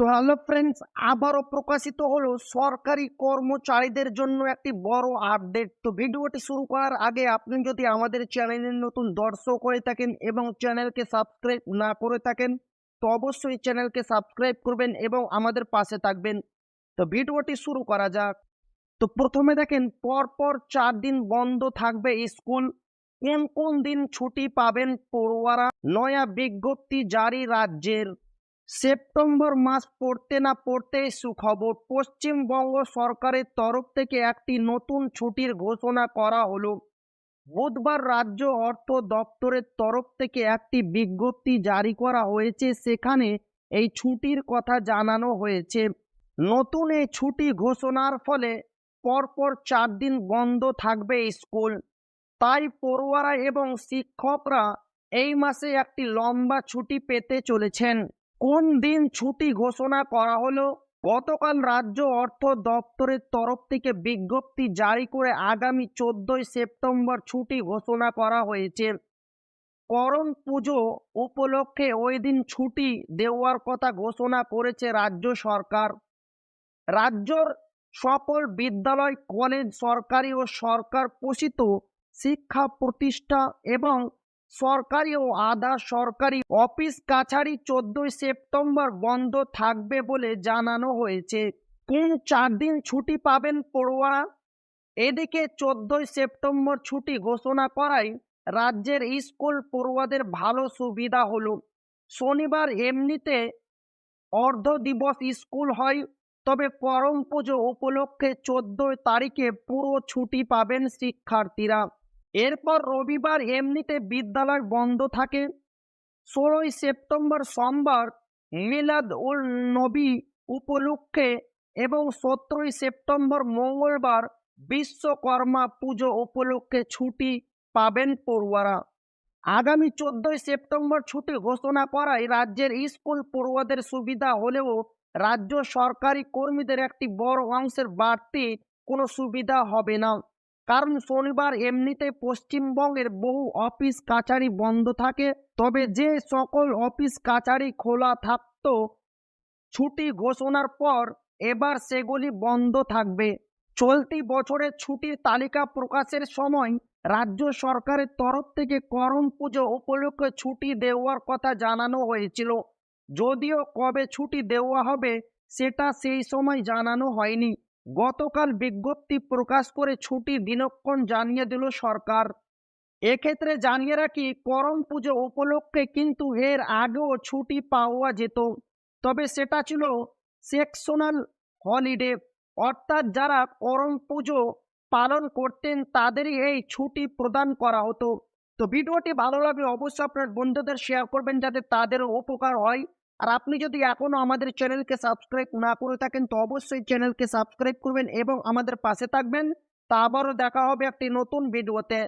তো hello friends আবারও প্রকাশিত হলো সরকারি কর্মচারীদের জন্য একটি বড় আপডেট তো ভিডিওটি শুরু করার আগে আপনি যদি আমাদের চ্যানেলের নতুন দর্শক হয়ে থাকেন এবং চ্যানেলকে সাবস্ক্রাইব না করে থাকেন, তো অবশ্যই চ্যানেলকে সাবস্ক্রাইব করবেন এবং আমাদের পাশে থাকবেন। তো ভিডিওটি শুরু করা যাক। তো প্রথমে দেখেন, পরপর চার দিন বন্ধ থাকবে স্কুল। কোন কোন দিন ছুটি পাবেন পড়ুয়ারা? নয়া বিজ্ঞপ্তি জারি রাজ্যের। সেপ্টেম্বর মাস পড়তে না পড়তেই সুখবর। পশ্চিমবঙ্গ সরকারের তরফ থেকে একটি নতুন ছুটির ঘোষণা করা হলো। বুধবার রাজ্য অর্থ দপ্তরের তরফ থেকে একটি বিজ্ঞপ্তি জারি করা হয়েছে। সেখানে এই ছুটির কথা জানানো হয়েছে। নতুন এই ছুটি ঘোষণার ফলে পরপর চার দিন বন্ধ থাকবে স্কুল। তাই পড়ুয়ারা এবং শিক্ষকরা এই মাসে একটি লম্বা ছুটি পেতে চলেছেন। কোন দিন ছুটি ঘোষণা করা হলো? গতকাল রাজ্য অর্থ দপ্তরের তরফ থেকে বিজ্ঞপ্তি জারি করে আগামী চোদ্দই সেপ্টেম্বর ছুটি ঘোষণা করা হয়েছে। করণ পুজো উপলক্ষে ওই দিন ছুটি দেওয়ার কথা ঘোষণা করেছে রাজ্য সরকার। রাজ্যর সকল বিদ্যালয়, কলেজ, সরকারি ও সরকার পোষিত শিক্ষা প্রতিষ্ঠা এবং সরকারি ও আধা সরকারি অফিস কাছারি চোদ্দই সেপ্টেম্বর বন্ধ থাকবে বলে জানানো হয়েছে। কোন চার দিন ছুটি পাবেন পড়ুয়ারা? এদিকে চোদ্দই সেপ্টেম্বর ছুটি ঘোষণা করায় রাজ্যের স্কুল পড়ুয়াদের ভালো সুবিধা হলো। শনিবার এমনিতে অর্ধ দিবস স্কুল হয়, তবে করম পুজো উপলক্ষে চোদ্দই তারিখে পুরো ছুটি পাবেন শিক্ষার্থীরা। এরপর রবিবার এমনিতে বিদ্যালয় বন্ধ থাকে। ষোলোই সেপ্টেম্বর সোমবার মিলাদ উল নবী উপলক্ষে এবং সতেরোই সেপ্টেম্বর মঙ্গলবার বিশ্বকর্মা পুজো উপলক্ষে ছুটি পাবেন পড়ুয়ারা। আগামী চোদ্দই সেপ্টেম্বর ছুটি ঘোষণা করায় রাজ্যের স্কুল পড়ুয়াদের সুবিধা হলেও রাজ্য সরকারি কর্মীদের একটি বড় অংশের বাড়তি কোনো সুবিধা হবে না। কারণ শনিবার এমনিতে পশ্চিমবঙ্গের বহু অফিস কাছারি বন্ধ থাকে, তবে যে সকল অফিস কাছারি খোলা থাকতো, ছুটি ঘোষণার পর এবার সেগুলি বন্ধ থাকবে। চলতি বছরের ছুটির তালিকা প্রকাশের সময় রাজ্য সরকারের তরফ থেকে করম পুজো উপলক্ষে ছুটি দেওয়ার কথা জানানো হয়েছিল। যদিও কবে ছুটি দেওয়া হবে, সেটা সেই সময় জানানো হয়নি। গতকাল বিজ্ঞপ্তি প্রকাশ করে ছুটি দিনক্ষণ জানিয়ে দিল সরকার। এক্ষেত্রে জানিয়ে রাখি, করম পুজো উপলক্ষে কিন্তু এর আগেও ছুটি পাওয়া যেত, তবে সেটা ছিল সেকশনাল হলিডে। অর্থাৎ যারা করম পুজো পালন করতেন, তাদেরই এই ছুটি প্রদান করা হতো। তো ভিডিওটি ভালো লাগলে অবশ্যই আপনার বন্ধুদের শেয়ার করবেন, যাতে তাদেরও উপকার হয়। আর আপনি যদি এখনও আমাদের চ্যানেলকে সাবস্ক্রাইব না করে থাকেন, তো অবশ্যই চ্যানেলকে সাবস্ক্রাইব করবেন এবং আমাদের পাশে থাকবেন। তা আবারও দেখা হবে একটি নতুন ভিডিওতে।